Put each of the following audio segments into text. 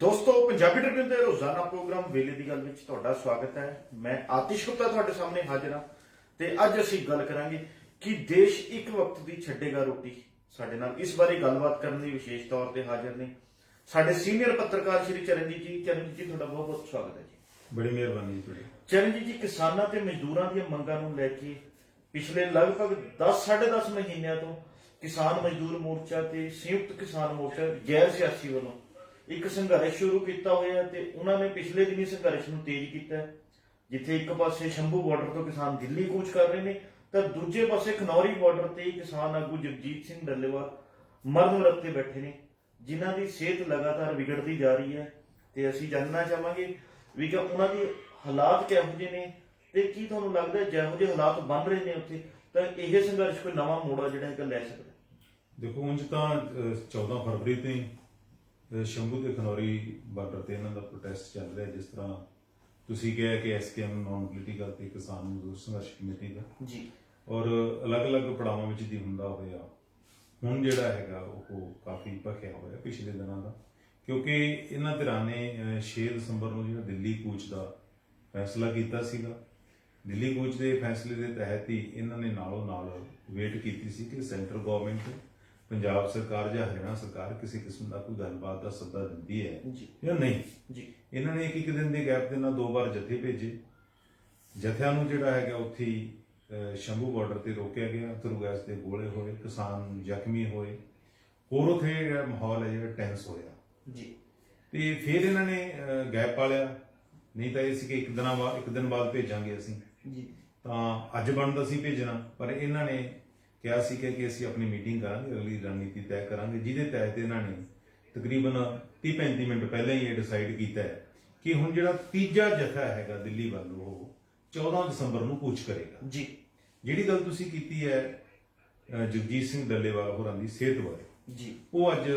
ਦੋਸਤੋ ਪੰਜਾਬੀ ਟ੍ਰਿਬਿਊਨ ਦੇ ਰੋਜ਼ਾਨਾ ਪ੍ਰੋਗਰਾਮ ਵੇਲੇ ਦੀ ਗੱਲ ਵਿੱਚ ਤੁਹਾਡਾ ਸਵਾਗਤ ਹੈ। ਮੈਂ ਆਤਿਸ਼ ਗੁਪਤਾ ਤੁਹਾਡੇ ਸਾਹਮਣੇ ਹਾਜ਼ਰ ਹਾਂ ਤੇ ਅੱਜ ਅਸੀਂ ਗੱਲ ਕਰਾਂਗੇ ਕਿ ਦੇਸ਼ ਇੱਕ ਵਕਤ ਦੀ ਛੱਡੇਗਾ ਰੋਟੀ। ਸਾਡੇ ਨਾਲ ਇਸ ਬਾਰੇ ਗੱਲਬਾਤ ਕਰਨ ਲਈ ਵਿਸ਼ੇਸ਼ ਤੌਰ ਤੇ ਹਾਜ਼ਰ ਨੇ। ਸਾਡੇ ਸੀਨੀਅਰ ਪੱਤਰਕਾਰ ਸ਼੍ਰੀ ਚਰਨਜੀਤ ਜੀ। ਚਰਨਜੀਤ ਜੀ ਤੁਹਾਡਾ ਬਹੁਤ ਬਹੁਤ ਸਵਾਗਤ ਹੈ ਜੀ। ਬੜੀ ਮਿਹਰਬਾਨੀ ਜੀ ਤੁਹਾਡੀ। ਚਰਨਜੀਤ ਜੀ ਕਿਸਾਨਾਂ ਤੇ ਮਜ਼ਦੂਰਾਂ ਦੀਆਂ ਮੰਗਾਂ ਨੂੰ ਲੈ ਕੇ ਪਿਛਲੇ ਲਗਭਗ 10 10.5 ਮਹੀਨਿਆਂ ਤੋਂ ਕਿਸਾਨ ਮਜ਼ਦੂਰ ਮੋਰਚਾ ਤੇ ਸੰਯੁਕਤ ਕਿਸਾਨ ਮੋਰਚਾ ਗੈਰ ਸਿਆਸੀ ਵੱਲੋਂ ਇੱਕ ਸੰਘਰਸ਼ ਸ਼ੁਰੂ ਕੀਤਾ ਹੋਇਆ ਤੇ ਉਹਨਾਂ ਨੇ ਪਿਛਲੇ ਦਿਨੀ ਸੰਘਰਸ਼ ਨੂੰ ਤੇਜ਼ ਕੀਤਾ ਜਿੱਥੇ ਇੱਕ ਪਾਸੇ ਸ਼ੰਭੂ ਬਾਰਡਰ ਤੋਂ ਕਿਸਾਨ ਦਿੱਲੀ ਕੂਚ ਕਰ ਰਹੇ ਨੇ, ਤਾਂ ਦੂਜੇ ਪਾਸੇ ਖਨੌਰੀ ਬਾਰਡਰ ਤੇ ਕਿਸਾਨ ਆਗੂ ਜਗਜੀਤ ਸਿੰਘ ਡੱਲੇਵਾਲ ਮਰਨ ਵਰਤ ਬੈਠੇ ਨੇ, ਜਿਨ੍ਹਾਂ ਦੀ ਸਿਹਤ ਲਗਾਤਾਰ ਵਿਗੜਦੀ ਜਾ ਰਹੀ ਹੈ। ਤੇ ਅਸੀਂ ਜਾਣਨਾ ਚਾਹਾਂਗੇ ਵੀ ਕਿ ਉਹਨਾਂ ਦੇ ਹਾਲਾਤ ਕਿਹੋ ਜਿਹੇ ਨੇ ਤੇ ਕੀ ਤੁਹਾਨੂੰ ਲੱਗਦਾ ਜਿਹੋ ਜਿਹੇ ਹਾਲਾਤ ਬਣ ਰਹੇ ਨੇ ਉੱਥੇ, ਤਾਂ ਇਹ ਸੰਘਰਸ਼ ਕੋਈ ਨਵਾਂ ਮੋੜ ਜਿਹੜਾ ਹੈਗਾ ਲੈ ਸਕਦਾ ਦੇਖੋ, ਉਂਝ ਤਾਂ 14 ਫਰਵਰੀ ਤੋਂ ਹੀ ਸ਼ੰਭੂ ਤੇ ਖਨੌਰੀ ਬਾਰਡਰ ਤੇ ਇਹਨਾਂ ਦਾ ਪ੍ਰੋਟੈਸਟ ਚੱਲ ਰਿਹਾ ਜਿਸ ਤਰ੍ਹਾਂ ਤੁਸੀਂ ਕਿਹਾ ਕਿ ਐਸਕੇਐਮ ਨਾਨ ਪੋਲੀਟੀਕਲ ਤੇ ਕਿਸਾਨ ਮਜ਼ਦੂਰ ਸੰਘਰਸ਼ ਕਮੇਟੀ ਦਾ। ਜੀ। ਔਰ ਅਲੱਗ-ਅਲੱਗ ਪੜਾਵਾਂ ਵਿੱਚ ਦੀ ਹੁੰਦਾ ਹੋਇਆ ਹੁਣ ਜਿਹੜਾ ਹੈਗਾ ਉਹ ਕਾਫੀ ਭਖਿਆ ਹੋਇਆ ਪਿਛਲੇ ਦਿਨਾਂ ਦਾ। ਕਿਉਂਕਿ ਇਹਨਾਂ ਧਿਰਾਂ ਨੇ ਅਹ, 6 ਦਸੰਬਰ ਨੂੰ ਜਿਹੜਾ ਦਿੱਲੀ ਕੂਚ ਦਾ ਫੈਸਲਾ ਕੀਤਾ ਸੀਗਾ। ਦਿੱਲੀ ਕੂਚ ਦੇ ਫੈਸਲੇ ਦੇ ਤਹਿਤ ਹੀ ਇਹਨਾਂ ਨੇ ਨਾਲੋਂ ਨਾਲ ਵੇਟ ਕੀਤੀ ਸੀ ਕਿ ਸੈਂਟਰ ਗਵਰਨਮੈਂਟ ਪੰਜਾਬ ਸਰਕਾਰ ਜਾਂ ਹਰਿਆਣਾ ਸਰਕਾਰ ਕਿਸੇ ਕਿਸਮ ਦਾ ਕੋਈ ਗੱਲਬਾਤ ਦਾ ਸੱਦਾ ਦਿੰਦੀ ਹੈ ਜੀ। ਜਾਂ ਨਹੀਂ? ਜੀ। ਇਹਨਾਂ ਨੇ ਇੱਕ ਇੱਕ ਦਿਨ ਦੇ ਗੈਪ ਦੇ ਨਾਲ ਦੋ ਵਾਰ ਜਥੇ ਭੇਜੇ। ਜਥਿਆਂ ਨੂੰ ਜਿਹੜਾ ਹੈਗਾ ਉੱਥੇ ਸ਼ੰਭੂ ਬਾਰਡਰ ਤੇ ਰੋਕਿਆ ਗਿਆ। ਥਰੂ ਗੈਸ ਦੇ ਗੋਲੇ ਹੋਏ ਕਿਸਾਨ ਜ਼ਖਮੀ ਹੋਏ। ਹੋਰ ਉੱਥੇ ਜਿਹੜਾ ਮਾਹੌਲ ਹੈ ਜਿਹੜਾ ਟੈਂਸ ਹੋਇਆ। ਜੀ। ਤੇ ਫਿਰ ਇਹਨਾਂ ਨੇ ਗੈਪ ਪਾਲਿਆ ਨਹੀਂ ਤਾਂ ਇਹ ਸੀ ਕਿ ਇੱਕ ਦਿਨਾਂ ਬਾਅਦ ਇੱਕ ਦਿਨ ਬਾਅਦ ਭੇਜਾਂਗੇ ਅਸੀਂ। ਜੀ। ਤਾਂ ਅੱਜ ਬਣਦਾ ਸੀ ਭੇਜਣਾ ਪਰ ਇਹਨਾਂ ਨੇ ਕਿਹਾ ਸੀ ਕਿ ਅਸੀਂ ਆਪਣੀ ਮੀਟਿੰਗ ਕਰਾਂਗੇ ਅਗਲੀ ਰਣਨੀਤੀ ਤੈਅ ਕਰਾਂਗੇ ਜਿਹਦੇ ਤਹਿਤ ਇਹਨਾਂ ਨੇ ਤਕਰੀਬਨ 30 35 ਮਿੰਟ ਪਹਿਲਾਂ ਹੀ ਇਹ ਡਿਸਾਈਡ ਕੀਤਾ ਹੈ ਕਿ ਹੁਣ ਜਿਹੜਾ ਤੀਜਾ ਜਥਾ ਹੈਗਾ ਦਿੱਲੀ ਵੱਲ ਉਹ 14 ਦਸੰਬਰ ਨੂੰ ਕੂਚ ਕਰੇਗਾ। ਜੀ। ਜਿਹੜੀ ਗੱਲ ਤੁਸੀਂ ਕੀਤੀ ਹੈ ਜਗਜੀਤ ਸਿੰਘ ਡੱਲੇਵਾਲ ਹੋਰਾਂ ਦੀ ਸਿਹਤ ਬਾਰੇ। ਜੀ। ਉਹ ਅੱਜ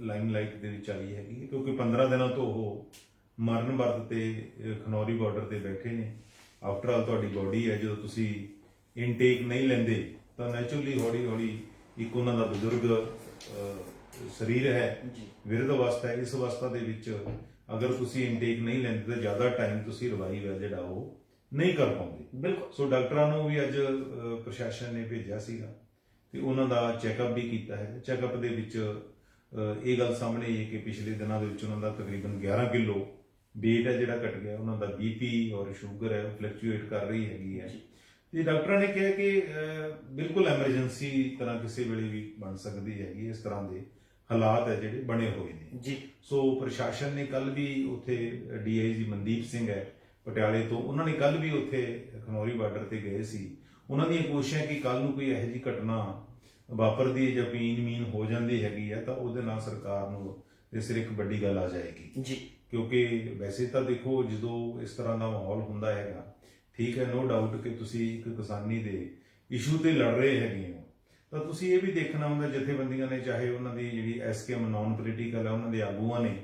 ਲਾਈਮਲਾਈਟ ਦੇ ਵਿੱਚ ਆਈ ਹੈਗੀ ਕਿਉਂਕਿ 15 ਦਿਨਾਂ ਤੋਂ ਉਹ ਮਰਨ ਵਰਤ ਤੇ ਖਨੌਰੀ ਬਾਰਡਰ ਤੇ ਬੈਠੇ ਨੇ। ਆਫਟਰ ਆਲ ਤੁਹਾਡੀ ਬਾਡੀ ਹੈ ਜਦੋਂ ਤੁਸੀਂ ਇਨਟੇਕ ਨਹੀਂ ਲੈਂਦੇ ਤਾਂ ਨੇਚਰਲੀ ਹੌਲੀ ਹੌਲੀ ਇੱਕ ਉਹਨਾਂ ਦਾ ਬਜ਼ੁਰਗ ਅਹ, ਸਰੀਰ ਹੈ ਜੀ। ਵਿਰਧ ਅਵਸਥਾ ਹੈ ਇਸ ਅਵਸਥਾ ਦੇ ਵਿੱਚ ਅਗਰ ਤੁਸੀਂ ਇਨਟੇਕ ਨਹੀਂ ਲੈਂਦੇ ਤਾਂ ਜ਼ਿਆਦਾ ਟਾਈਮ ਤੁਸੀਂ ਰਿਵਾਈਵ ਹੈ ਜਿਹੜਾ ਉਹ ਨਹੀਂ ਕਰ ਪਾਉਂਦੇ। ਬਿਲਕੁਲ। ਸੋ ਡਾਕਟਰਾਂ ਨੂੰ ਵੀ ਅੱਜ ਅਹ, ਪ੍ਰਸ਼ਾਸਨ ਨੇ ਭੇਜਿਆ ਸੀਗਾ ਤੇ ਉਹਨਾਂ ਦਾ ਚੈੱਕਅਪ ਵੀ ਕੀਤਾ ਹੈ। ਚੈੱਕਅਪ ਦੇ ਵਿੱਚ ਅਹ, ਇਹ ਗੱਲ ਸਾਹਮਣੇ ਆਈ ਹੈ ਕਿ ਪਿਛਲੇ ਦਿਨਾਂ ਦੇ ਵਿੱਚ ਉਹਨਾਂ ਦਾ ਤਕਰੀਬਨ 11 ਕਿਲੋ weight ਹੈ ਜਿਹੜਾ ਘਟ ਗਿਆ। ਉਹਨਾਂ ਦਾ ਬੀਪੀ ਔਰ ਸ਼ੂਗਰ ਹੈ ਉਹ ਫਲਕਚੁਏਟ ਕਰ ਰਹੀ ਹੈਗੀ ਹੈ। ਜੀ। ਤੇ ਡਾਕਟਰਾਂ ਨੇ ਕਿਹਾ ਕਿ ਬਿਲਕੁਲ ਐਮਰਜੈਂਸੀ ਤਰ੍ਹਾਂ ਕਿਸੇ ਵੇਲੇ ਵੀ ਬਣ ਸਕਦੀ ਹੈਗੀ ਇਸ ਤਰ੍ਹਾਂ ਦੇ ਹਾਲਾਤ ਹੈ ਜਿਹੜੇ ਬਣੇ ਹੋਏ ਨੇ। ਜੀ। ਸੋ ਪ੍ਰਸ਼ਾਸਨ ਨੇ ਕੱਲ ਵੀ ਉੱਥੇ ਡੀਆਈਜੀ ਮਨਦੀਪ ਸਿੰਘ ਹੈ ਪਟਿਆਲੇ ਤੋਂ ਉਹਨਾਂ ਨੇ ਕੱਲ ਵੀ ਉੱਥੇ ਖਨੌਰੀ ਬਾਰਡਰ ਤੇ ਗਏ ਸੀ। ਉਹਨਾਂ ਦੀਆਂ ਕੋਸ਼ਿਸ਼ਾਂ ਕਿ ਕੱਲ ਨੂੰ ਕੋਈ ਇਹੋ ਜਿਹੀ ਘਟਨਾ ਵਾਪਰਦੀ ਹੈ ਜਾਂ ਪੀਨ ਮੀਨ ਹੋ ਜਾਂਦੀ ਹੈਗੀ ਹੈ ਤਾਂ ਉਹਦੇ ਨਾਲ ਸਰਕਾਰ ਨੂੰ ਇਸ ਸਿਰ ਇੱਕ ਵੱਡੀ ਗੱਲ ਆ ਜਾਏਗੀ। ਜੀ। ਕਿਉਂਕਿ ਵੈਸੇ ਤਾਂ ਦੇਖੋ ਜਦੋਂ ਇਸ ਤਰ੍ਹਾਂ ਦਾ ਮਾਹੌਲ ਹੁੰਦਾ ਹੈਗਾ ਠੀਕ ਹੈ ਨੋ ਡਾਊਟ ਕਿ ਤੁਸੀਂ ਇੱਕ ਕਿਸਾਨੀ ਦੇ ਇਸ਼ੂ ਤੇ ਲੜ ਰਹੇ ਹੈਗੇ ਹੋ ਤਾਂ ਤੁਸੀਂ ਇਹ ਵੀ ਦੇਖਣਾ ਹੁੰਦਾ ਜਥੇਬੰਦੀਆਂ ਨੇ ਚਾਹੇ ਉਹਨਾਂ ਦੀ ਜਿਹੜੀ ਐਸਕੇਐਮ ਨਾਨ ਪੋਲੀਟੀਕਲ ਹੈ ਉਹਨਾਂ ਦੇ ਆਗੂਆਂ ਨੇ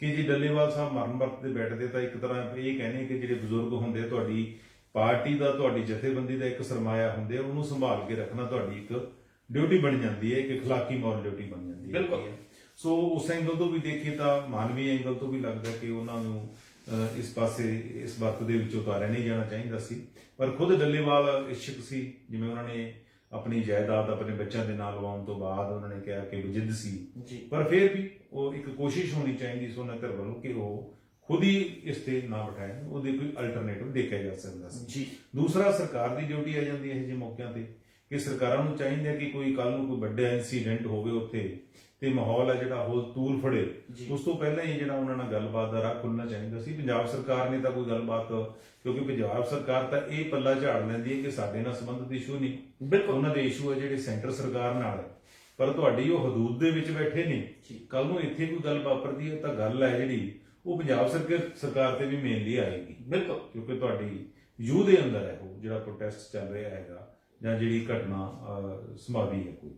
ਕਿ ਜੀ ਡੱਲੇਵਾਲ ਸਾਹਿਬ ਮਰਨ ਵਰਤ ਤੇ ਬੈਠਦੇ ਤਾਂ ਇੱਕ ਤਰ੍ਹਾਂ ਇਹ ਕਹਿੰਦੇ ਕਿ ਜਿਹੜੇ ਬਜ਼ੁਰਗ ਹੁੰਦੇ ਆ, ਤੁਹਾਡੀ ਪਾਰਟੀ ਦਾ ਤੁਹਾਡੀ ਜਥੇਬੰਦੀ ਦਾ ਇੱਕ ਸਰਮਾਇਆ ਹੁੰਦੇ ਆ, ਉਹਨੂੰ ਸੰਭਾਲ ਕੇ ਰੱਖਣਾ ਤੁਹਾਡੀ ਇੱਕ ਡਿਊਟੀ ਬਣ ਜਾਂਦੀ ਹੈ ਇੱਕ اخلاقی ਮੌਰਲ ਡਿਊਟੀ ਬਣ ਜਾਂਦੀ ਹੈ ਬਿਲਕੁਲ। ਸੋ ਉਸ ਐਂਗਲ ਤੋਂ ਵੀ ਦੇਖੀਏ ਤਾਂ ਮਾਨਵੀ ਐਂਗਲ ਤੋਂ ਵੀ ਲੱਗਦਾ ਕਿ ਉਹਨਾਂ ਨੂੰ ਅਹ, ਇਸ ਪਾਸੇ ਇਸ ਵਕਤ ਦੇ ਵਿੱਚ ਉਤਾਰਿਆ ਨਹੀਂ ਜਾਣਾ ਚਾਹੀਦਾ ਸੀ। ਪਰ ਖੁਦ ਡੱਲੇਵਾਲ ਇਸ਼ਕ ਸੀ ਜਿਵੇਂ ਉਹਨਾਂ ਨੇ ਆਪਣੀ ਜਾਇਦਾਦ ਆਪਣੇ ਬੱਚਿਆਂ ਦੇ ਨਾਲ ਲਵਾਉਣ ਤੋਂ ਬਾਅਦ ਉਹਨਾਂ ਨੇ ਕਿਹਾ ਕਿ ਜਿੱਦ ਸੀ। ਪਰ ਫਿਰ ਵੀ ਉਹ ਇੱਕ ਕੋਸ਼ਿਸ਼ ਹੋਣੀ ਚਾਹੀਦੀ ਸੀ ਉਹਨਾਂ ਧਿਰ ਵੱਲੋਂ ਕਿ ਉਹ ਖੁਦ ਹੀ ਇਸ ਤੇ ਨਾ ਬਿਠਾਏ ਉਹਦੇ ਕੋਈ ਅਲਟਰਨੇਟਿਵ ਦੇਖਿਆ ਜਾ ਸਕਦਾ ਸੀ। ਜੀ। ਦੂਸਰਾ ਸਰਕਾਰ ਦੀ ਡਿਊਟੀ ਆ ਜਾਂਦੀ ਹੈ ਇਹ ਜਿਹੇ ਮੌਕਿਆਂ ਤੇ। ਕਿ ਸਰਕਾਰਾਂ ਨੂੰ ਚਾਹੀਦਾ ਕਿ ਕੋਈ ਕੱਲ ਨੂੰ ਕੋਈ ਵੱਡਾ ਇਨਸੀਡੈਂਟ ਹੋਵੇ ਉੱਥੇ ਤੇ ਮਾਹੌਲ ਹੈ ਜਿਹੜਾ ਉਹ ਤੂਲ ਫੜੇ। ਉਸ ਤੋਂ ਪਹਿਲਾਂ ਹੀ ਜਿਹੜਾ ਉਹਨਾਂ ਨਾਲ ਗੱਲਬਾਤ ਦਾ ਰਾਹ ਖੁੱਲਣਾ ਚਾਹੀਦਾ ਸੀ। ਪੰਜਾਬ ਸਰਕਾਰ ਨੇ ਤਾਂ ਕੋਈ ਗੱਲਬਾਤ ਕਿਉਂਕਿ ਪੰਜਾਬ ਸਰਕਾਰ ਤਾਂ ਇਹ ਪੱਲਾ ਝਾੜ ਲੈਂਦੀ ਹੈ ਕਿ ਸਾਡੇ ਨਾਲ ਸੰਬੰਧਿਤ ਇਸ਼ੂ ਨਹੀਂ। ਬਿਲਕੁਲ। ਉਹਨਾਂ ਦੇ ਇਸ਼ੂ ਹੈ ਜਿਹੜੇ ਸੈਂਟਰ ਸਰਕਾਰ ਨਾਲ ਹੈ। ਪਰ ਤੁਹਾਡੀ ਉਹ ਹਦੂਦ ਦੇ ਵਿੱਚ ਬੈਠੇ ਨੇ। ਕੱਲ ਨੂੰ ਇੱਥੇ ਕੋਈ ਗੱਲ ਵਾਪਰਦੀ ਹੈ ਤਾਂ ਗੱਲ ਹੈ ਜਿਹੜੀ ਉਹ ਪੰਜਾਬ ਸਰਕਾਰ ਸਰਕਾਰ ਤੇ ਵੀ ਮੇਨਲੀ ਆਏਗੀ। ਬਿਲਕੁਲ। ਕਿਉਂਕਿ ਤੁਹਾਡੀ ਯੂ ਦੇ ਅੰਦਰ ਹੈ ਉਹ ਜਿਹੜਾ ਪ੍ਰੋਟੈਸਟ ਚੱਲ ਰਿਹਾ ਹੈਗਾ। ਜਾਂ ਜਿਹੜੀ ਘਟਨਾ ਸੰਭਾਵੀ ਹੈ ਕੋਈ।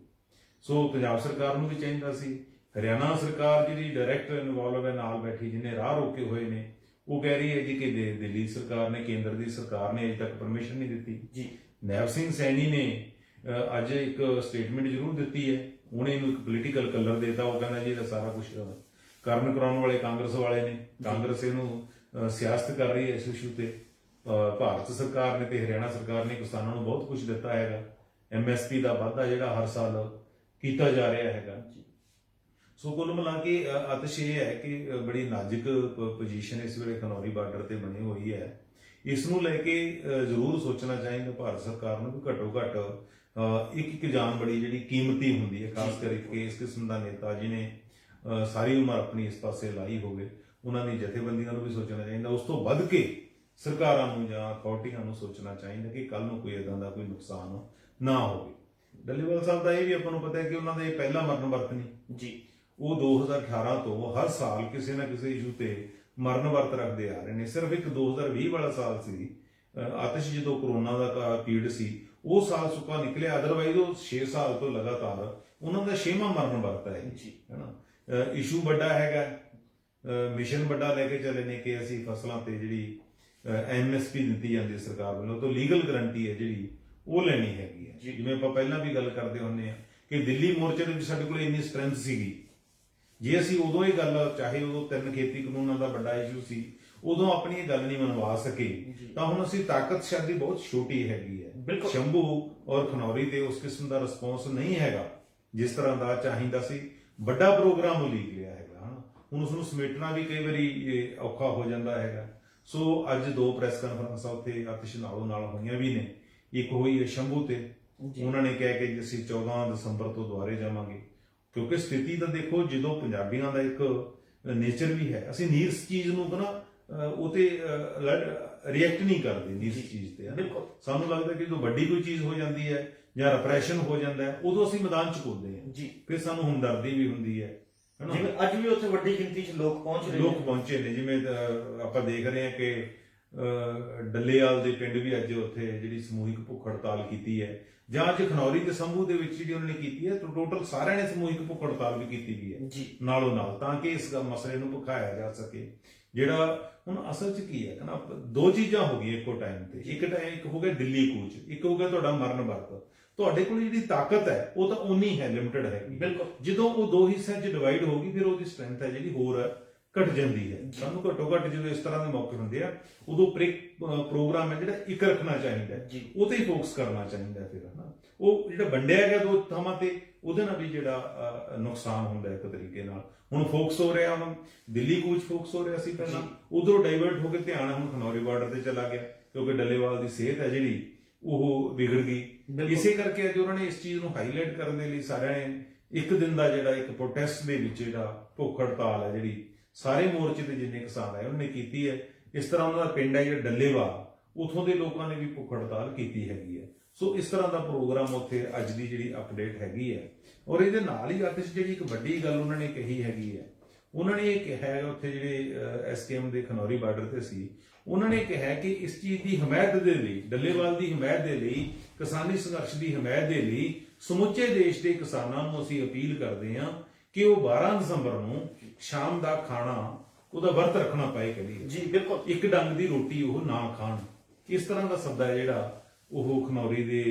ਸੋ ਪੰਜਾਬ ਸਰਕਾਰ ਨੂੰ ਵੀ ਚਾਹੀਦਾ ਸੀ। ਹਰਿਆਣਾ ਸਰਕਾਰ ਜਿਹੜੀ ਡਾਇਰੈਕਟ ਇਨਵੋਲਵ ਹੈ ਨਾਲ ਬੈਠੀ ਜਿਹਨੇ ਰਾਹ ਰੋਕੇ ਹੋਏ ਨੇ ਉਹ ਕਹਿ ਰਹੀ ਹੈ ਜੀ ਕਿ ਦਿੱਲੀ ਸਰਕਾਰ ਨੇ ਕੇਂਦਰ ਦੀ ਸਰਕਾਰ ਨੇ ਅਜੇ ਤੱਕ ਪਰਮਿਸ਼ਨ ਨਹੀਂ ਦਿੱਤੀ। ਜੀ। ਨੈਬ ਸਿੰਘ ਸੈਣੀ ਨੇ ਅੱਜ ਇੱਕ ਸਟੇਟਮੈਂਟ ਜ਼ਰੂਰ ਦਿੱਤੀ ਹੈ। ਉਹਨੇ ਇਹਨੂੰ ਇੱਕ ਪੋਲੀਟੀਕਲ ਕਲਰ ਦੇਤਾ। ਉਹ ਕਹਿੰਦਾ ਜੀ ਇਹਦਾ ਸਾਰਾ ਕੁਝ ਕਰਨ ਕਰਾਉਣ ਵਾਲੇ ਕਾਂਗਰਸ ਵਾਲੇ ਨੇ। ਕਾਂਗਰਸ ਇਹਨੂੰ ਸਿਆਸਤ ਕਰ ਰਹੀ ਹੈ ਇਸ ਇਸ਼ੂ ਤੇ। ਭਾਰਤ ਸਰਕਾਰ ਨੇ ਤੇ ਹਰਿਆਣਾ ਸਰਕਾਰ ਨੇ ਕਿਸਾਨਾਂ ਨੂੰ ਬਹੁਤ ਕੁਝ ਦਿੱਤਾ ਹੈਗਾ। ਐਮਐਸਪੀ ਦਾ ਵਾਧਾ ਜਿਹੜਾ ਹਰ ਸਾਲ ਕੀਤਾ ਜਾ ਰਿਹਾ ਹੈਗਾ। ਸੋ ਕੁੱਲ ਮਿਲਾ ਕੇ ਅ, ਆਤਿਸ਼ ਇਹ ਹੈ ਕਿ ਬੜੀ ਨਾਜ਼ੁਕ ਪੋਜੀਸ਼ਨ ਇਸ ਵੇਲੇ ਖਨੌਰੀ ਬਾਰਡਰ ਤੇ ਬਣੀ ਹੋਈ ਹੈ। ਇਸ ਨੂੰ ਲੈ ਕੇ ਜ਼ਰੂਰ ਸੋਚਣਾ ਚਾਹੀਦਾ ਭਾਰਤ ਸਰਕਾਰ ਨੂੰ ਕਿ ਘੱਟੋ ਘੱਟ ਇੱਕ ਇੱਕ ਜਾਨ ਬੜੀ ਜਿਹੜੀ ਕੀਮਤੀ ਹੁੰਦੀ ਹੈ ਖਾਸ ਕਰਕੇ ਇਸ ਕਿਸਮ ਦਾ ਨੇਤਾ ਜਿਹਨੇ ਅ, ਸਾਰੀ ਉਮਰ ਆਪਣੀ ਇਸ ਪਾਸੇ ਲਾਈ ਹੋਵੇ ਉਹਨਾਂ ਦੀ ਜਥੇਬੰਦੀਆਂ ਨੂੰ ਵੀ ਸੋਚਣਾ ਚਾਹੀਦਾ। ਉਸ ਤੋਂ ਵੱਧ ਕੇ ਸਰਕਾਰਾਂ ਨੂੰ ਜਾਂ ਅਥਾਰਟੀਆਂ ਨੂੰ ਸੋਚਣਾ ਚਾਹੀਦਾ ਕਿ ਕੱਲ ਨੂੰ ਕੋਈ ਇਦਾਂ ਦਾ ਕੋਈ ਨੁਕਸਾਨ ਨਾ ਹੋਵੇ। ਡੱਲੇਵਾਲ ਸਾਹਿਬ ਦਾ ਇਹ ਵੀ ਆਪਾਂ ਨੂੰ ਪਤਾ ਹੈ ਕਿ ਉਹਨਾਂ ਦਾ ਇਹ ਪਹਿਲਾ ਮਰਨ ਵਰਤ ਨਹੀਂ ਜੀ। ਉਹ 2018 ਤੋਂ ਹਰ ਸਾਲ ਕਿਸੇ ਨਾ ਕਿਸੇ ਇਸ਼ੂ ਤੇ ਮਰਨ ਵਰਤ ਰੱਖਦੇ ਆ ਰਹੇ ਨੇ। ਸਿਰਫ ਇੱਕ 2020 ਵਾਲਾ ਸਾਲ ਸੀ। ਆਤਿਸ਼ ਜਦੋਂ ਕਰੋਨਾ ਦਾ ਪੀੜ ਸੀ ਉਹ ਸਾਲ ਸੁੱਕਾ ਨਿਕਲਿਆ। ਅਦਰਵਾਈਜ਼ ਉਹ 6 ਸਾਲ ਤੋਂ ਲਗਾਤਾਰ ਉਹਨਾਂ ਦਾ ਛੇਵਾਂ ਮਰਨ ਵਰਤ ਹੈ। ਜੀ। ਹੈਨਾ? ਇਸ਼ੂ ਵੱਡਾ ਹੈਗਾ। ਮਿਸ਼ਨ ਵੱਡਾ ਲੈ ਕੇ ਚੱਲੇ ਨੇ ਕਿ ਅਸੀਂ ਫਸਲਾਂ ਤੇ ਜਿਹੜੀ ਐਮਐਸਪੀ ਦਿੱਤੀ ਜਾਂਦੀ ਹੈ ਸਰਕਾਰ ਵੱਲੋਂ ਤੋਂ ਲੀਗਲ ਗਾਰੰਟੀ ਹੈ ਜਿਹੜੀ ਉਹ ਲੈਣੀ ਹੈਗੀ ਹੈ। ਜਿਵੇਂ ਆਪਾਂ ਪਹਿਲਾਂ ਵੀ ਗੱਲ ਕਰਦੇ ਹੁੰਦੇ ਆ ਕਿ ਦਿੱਲੀ ਮੋਰਚੇ ਦੇ ਵਿੱਚ ਸਾਡੇ ਕੋਲ ਇੰਨੀ ਸਟਰੈਂਥ ਸੀਗੀ ਜੇ ਅਸੀਂ ਉਦੋਂ ਇਹ ਗੱਲ ਚਾਹੇ ਉਦੋਂ ਤਿੰਨ ਖੇਤੀ ਕਾਨੂੰਨਾਂ ਦਾ ਵੱਡਾ ਇਸ਼ੂ ਸੀ ਉਦੋਂ ਆਪਣੀ ਇਹ ਗੱਲ ਨਹੀਂ ਮਨਵਾ ਸਕੇ। ਤਾਂ ਹੁਣ ਅਸੀਂ ਤਾਕਤ ਸ਼ਾਇਦ ਦੀ ਬਹੁਤ ਛੋਟੀ ਹੈਗੀ ਹੈ। ਸ਼ੰਭੂ ਔਰ ਖਨੌਰੀ ਤੇ ਉਸ ਕਿਸਮ ਦਾ ਰਿਸਪੌਂਸ ਨਹੀਂ ਹੈਗਾ ਜਿਸ ਤਰ੍ਹਾਂ ਦਾ ਚਾਹੀਦਾ ਸੀ ਵੱਡਾ ਪ੍ਰੋਗਰਾਮ ਉਲੀਕ ਲਿਆ ਹੈਗਾ ਹੁਣ ਉਸ ਨੂੰ ਸਮੇਟਣਾ ਵੀ ਕਈ ਵਾਰੀ ਔਖਾ ਹੋ ਜਾਂਦਾ ਹੈਗਾ ਸੋ ਅੱਜ ਦੋ ਪ੍ਰੈਸ ਕਾਨਫਰੰਸਾਂ ਉੱਥੇ ਆਤਿਸ਼ ਨਾਲੋਂ ਨਾਲ ਹੋਈਆਂ ਵੀ ਨੇ। ਇੱਕ ਹੋਈ ਹੈ ਸ਼ੰਭੂ ਤੇ। ਉਹਨਾਂ ਨੇ ਕਿਹਾ ਕਿ ਅਸੀਂ 14 ਦਸੰਬਰ ਤੋਂ ਦੁਆਰੇ ਜਾਵਾਂਗੇ। ਕਿਉਂਕਿ ਸਥਿਤੀ ਤਾਂ ਦੇਖੋ ਜਦੋਂ ਪੰਜਾਬੀਆਂ ਦਾ ਇੱਕ ਨੇਚਰ ਵੀ ਹੈ ਅਸੀਂ ਨੀਰਸ ਚੀਜ਼ ਨੂੰ ਕਹਣਾ ਉਹ ਤੇ ਰਿਐਕਟ ਨਹੀਂ ਕਰਦੇ ਨੀਰਸ। ਚੀਜ਼ ਤੇ ਸਾਨੂੰ ਲੱਗਦਾ ਕਿ ਜਦੋਂ ਵੱਡੀ ਕੋਈ ਚੀਜ਼ ਹੋ ਜਾਂਦੀ ਹੈ ਜਾਂ ਰਿਪਰੈਸ਼ਨ ਹੋ ਜਾਂਦਾ ਹੈ ਉਦੋਂ ਅਸੀਂ ਮੈਦਾਨ ਚ ਕੁੱਦਦੇ ਹਾਂ। ਜੀ। ਫਿਰ ਸਾਨੂੰ ਹਮਦਰਦੀ ਵੀ ਹੁੰਦੀ ਹੈ। ਹਨਾ? ਜਿਵੇਂ ਅੱਜ ਵੀ ਉੱਥੇ ਵੱਡੀ ਗਿਣਤੀ 'ਚ ਲੋਕ ਪਹੁੰਚ ਰਹੇ ਲੋਕ ਨੇ। ਪਹੁੰਚੇ ਨੇ ਜਿਵੇਂ ਅਹ, ਆਪਾਂ ਦੇਖ ਰਹੇ ਹਾਂ ਕਿ ਅਹ, ਡੱਲੇਵਾਲ ਦੇ ਪਿੰਡ ਵੀ ਅੱਜ ਉੱਥੇ ਜਿਹੜੀ ਸਮੂਹਿਕ ਭੁੱਖ ਹੜਤਾਲ ਕੀਤੀ ਹੈ ਜਾਂ ਅੱਜ ਖਨੌਰੀ ਦੇ ਸਮੂਹ ਦੇ ਵਿੱਚ ਜਿਹੜੀ ਉਹਨਾਂ ਨੇ ਕੀਤੀ ਹੈ ਟੋਟਲ ਸਾਰਿਆਂ ਨੇ ਸਮੂਹਿਕ ਭੁੱਖ ਹੜਤਾਲ ਵੀ ਕੀਤੀ ਗਈ ਹੈ। ਜੀ। ਨਾਲੋਂ ਨਾਲ ਤਾਂ ਕਿ ਇਸ ਗ- ਮਸਲੇ ਨੂੰ ਭੁਖਾਇਆ ਜਾ ਸਕੇ। ਜਿਹੜਾ ਹੁਣ ਅਸਲ 'ਚ ਕੀ ਹੈ ਕਿ ਨਾ ਦੋ ਚੀਜ਼ਾਂ ਹੋ ਗਈਆਂ ਇੱਕੋ ਟਾਈਮ ਤੇ। ਇੱਕ ਟਾਈਮ ਇੱਕ ਹੋ ਗਿਆ ਦਿੱਲੀ ਕੂਚ ਇੱਕ ਹੋ ਗਿਆ ਤੁਹਾਡਾ ਮਰਨ ਵਰਤ। ਤੁਹਾਡੇ ਕੋਲ ਜਿਹੜੀ ਤਾਕਤ ਹੈ ਉਹ ਤਾਂ ਉਨੀ ਹੈ ਲਿਮਟਿਡ ਹੈਗੀ ਬਿਲਕੁਲ। ਜਦੋਂ ਉਹ ਦੋ ਹਿੱਸਿਆਂ 'ਚ ਡਿਵਾਈਡ ਹੋ ਗਈ ਫਿਰ ਉਹਦੀ ਸਟਰੈਂਥ ਹੈ ਜਿਹੜੀ ਹੋਰ ਘਟ ਜਾਂਦੀ ਹੈ। ਸਾਨੂੰ ਘੱਟੋ ਘੱਟ ਜਦੋਂ ਇਸ ਤਰ੍ਹਾਂ ਦੇ ਮੌਕੇ ਹੁੰਦੇ ਆ ਉਦੋਂ ਪ੍ਰੋਗਰਾਮ ਹੈ ਜਿਹੜਾ ਇੱਕ ਰੱਖਣਾ ਚਾਹੀਦਾ ਹੈ। ਉਹ ਤੇ ਹੀ ਫੋਕਸ ਕਰਨਾ ਚਾਹੀਦਾ ਹੈ ਫਿਰ ਹਨਾ। ਉਹ ਜਿਹੜਾ ਵੰਡਿਆ ਗਿਆ ਦੋ ਥਾਵਾਂ ਤੇ ਉਹਦੇ ਨਾਲ ਵੀ ਜਿਹੜਾ ਨੁਕਸਾਨ ਹੁੰਦਾ ਹੈ ਇੱਕ ਤਰੀਕੇ ਨਾਲ। ਹੁਣ ਫੋਕਸ ਹੋ ਰਿਹਾ ਹੁਣ ਦਿੱਲੀ ਕੂਚ ਫੋਕਸ ਹੋ ਰਿਹਾ ਸੀ ਪਹਿਲਾਂ। ਉਧਰੋਂ ਡਾਈਵਰਟ ਹੋ ਕੇ ਧਿਆਨ ਹੁਣ ਖਨੌਰੀ ਬਾਰਡਰ ਤੇ ਚਲਾ ਗਿਆ ਕਿਉਂਕਿ ਡੱਲੇਵਾਲ ਦੀ ਸਿਹਤ ਹੈ ਜਿਹੜੀ ਉਹ ਵਿਗੜ ਗਈ। ਇਸੇ ਕਰਕੇ ਅੱਜ ਉਹਨਾਂ ਨੇ ਇਸ ਚੀਜ਼ ਨੂੰ ਹਾਈਲਾਈਟ ਕਰਨ ਦੇ ਲਈ ਸਾਰਿਆਂ ਨੇ ਇੱਕ ਦਿਨ ਦਾ ਜਿਹੜਾ ਇੱਕ ਪ੍ਰੋਟੈਸਟ ਦੇ ਵਿੱਚ ਜਿਹੜਾ ਭੁੱਖ ਹੜਤਾਲ ਹੈ ਜਿਹੜੀ ਸਾਰੇ ਮੋਰਚੇ ਤੇ ਜਿੰਨੇ ਕਿਸਾਨ ਆਏ ਉਹਨਾਂ ਨੇ ਕੀਤੀ ਹੈ। ਇਸ ਤਰ੍ਹਾਂ ਉਹਨਾਂ ਦਾ ਪਿੰਡ ਹੈ ਜਿਹੜਾ ਡੱਲੇਵਾਲ ਉਥੋਂ ਦੇ ਲੋਕਾਂ ਨੇ ਵੀ ਭੁੱਖ ਹੜਤਾਲ ਕੀਤੀ ਹੈਗੀ ਹੈ। ਸੋ ਇਸ ਤਰ੍ਹਾਂ ਦਾ ਪ੍ਰੋਗਰਾਮ ਉੱਥੇ ਅੱਜ ਦੀ ਜਿਹੜੀ ਅਪਡੇਟ ਹੈਗੀ ਹੈ। ਔਰ ਇਹਦੇ ਨਾਲ ਹੀ ਆਤਿਸ਼ ਜਿਹੜੀ ਇੱਕ ਵੱਡੀ ਗੱਲ ਉਹਨਾਂ ਨੇ ਕਹੀ ਹੈਗੀ ਹੈ। ਉਹਨਾਂ ਨੇ ਇਹ ਕਿਹਾ ਹੈ ਉੱਥੇ ਜਿਹੜੇ ਐਸਕੇਐਮ ਦੇ ਖਨੌਰੀ ਬਾਰਡਰ ਤੇ ਸੀ ਉਹਨਾਂ ਨੇ ਕਿਹਾ ਕਿ ਇਸ ਚੀਜ਼ ਦੀ ਹਮਾਇਤ ਦੇ ਲਈ ਡੱਲੇਵਾਲ ਦੀ ਹਮਾਇਤ ਦੇ ਲਈ ਕਿਸਾਨੀ ਸੰਘਰਸ਼ ਦੀ ਹਮਾਇਤ ਦੇ ਲਈ ਸਮੁੱਚੇ ਦੇਸ਼ ਦੇ ਕਿਸਾਨਾਂ ਨੂੰ ਅਸੀਂ ਅਪੀਲ ਕਰਦੇ ਹਾਂ ਕਿ ਉਹ 12 ਦਸੰਬਰ ਨੂੰ ਸ਼ਾਮ ਦਾ ਖਾਣਾ ਉਹਦਾ ਵਰਤ ਰੱਖਣਾ ਪਏ ਕਦੀ ਜੀ ਬਿਲਕੁਲ। ਇੱਕ ਡੰਗ ਦੀ ਰੋਟੀ ਉਹ ਨਾ ਖਾਣ। ਇਸ ਤਰ੍ਹਾਂ ਦਾ ਸੱਦਾ ਹੈ ਜਿਹੜਾ ਉਹ ਖਨੌਰੀ ਦੇ